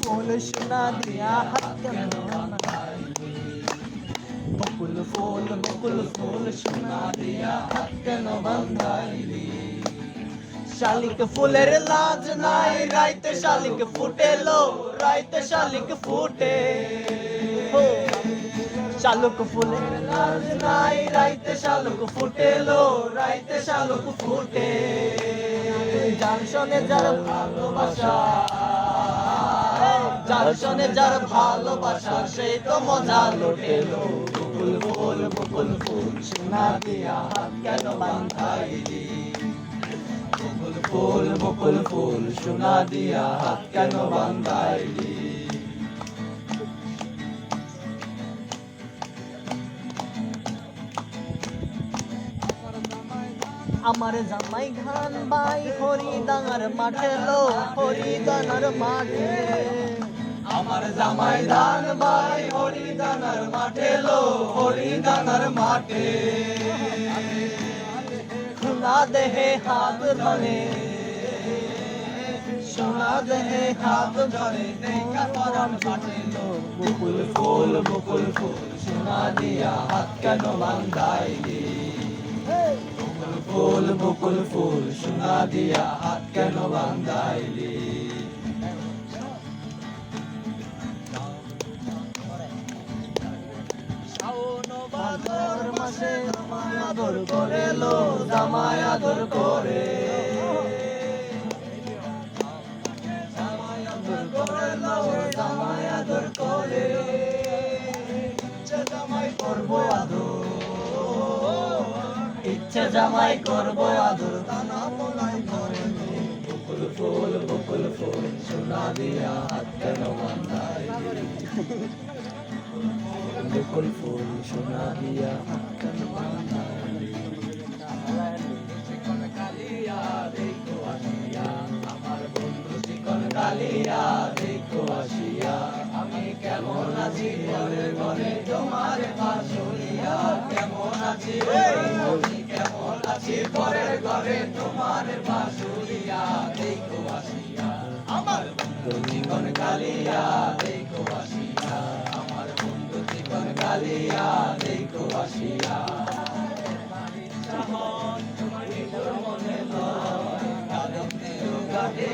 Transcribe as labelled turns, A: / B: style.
A: ফুল সোনা দিয়া হাত কেন বকুল ফুল বকুল ফুল সোনা দিয়া হাত কেন বান্ধাইলি শালিক ফুলের লাজ নাই, রাইতে শালিক ফুটেলো, রাইতে শালিক ফুটে। শালুক ফুলের লাজ নাই, রাইতে শালুক ফুটেলো, রাইতে শালুক ফুটে। যার শোনে যার ভালোবাসা, যার শোনে যার ভালোবাসা সেই তো মজা লোটেলো। বকুল ফুল বকুল ফুল সোনা দিয়া হাত কেন বান্ধাইলি ফুল বকুল ফুল সোনা দিয়া হাত কেন বান্ধাইলি? আমার জামাই ঘান বাই হরিদাঙ্গার মাঠে লো হরিদানার মাঠে। আমার জামাই ধান বাই হরিদানার মাঠে লো হরিদানার মাঠে। সোনা দেহে হাত ধরে। সোনা দেহে ধরে দেখা বকুল ফুল বকুল ফুল সোনা দিয়া হাত কেন বান্ধাইলি বকুল ফুল বকুল ফুল সোনা দিয়া হাত কেন বান্ধাইলি ভাদর মাসে আদর করে লো জামাই আদর করে। ইচ্ছে জামাই করব আদর দানা বলাই ঘরে নেই। বকুল ফুল বকুল ফুল সোনা দিয়া হাত কেন বকুল ফুল সোনা দিয়া হাত কেন কালিয়া দেখো আসিয়া আমার বন্ধু চিকন কালিয়া দেখো আসিয়া। আমি কেমন আছি ঘরে ঘরে তোমার বাসুরিয়া কেমন আছি? আছি, পরের ঘরে তোমার বাসুরিয়া, দেখো আসিয়া। আমার বন্ধু জীবন কালিয়া, দেখো আসিয়া। আমার বন্ধু জীবন কালিয়া, দেখো আসিয়া। মনে লয় কাঁদতে কাটে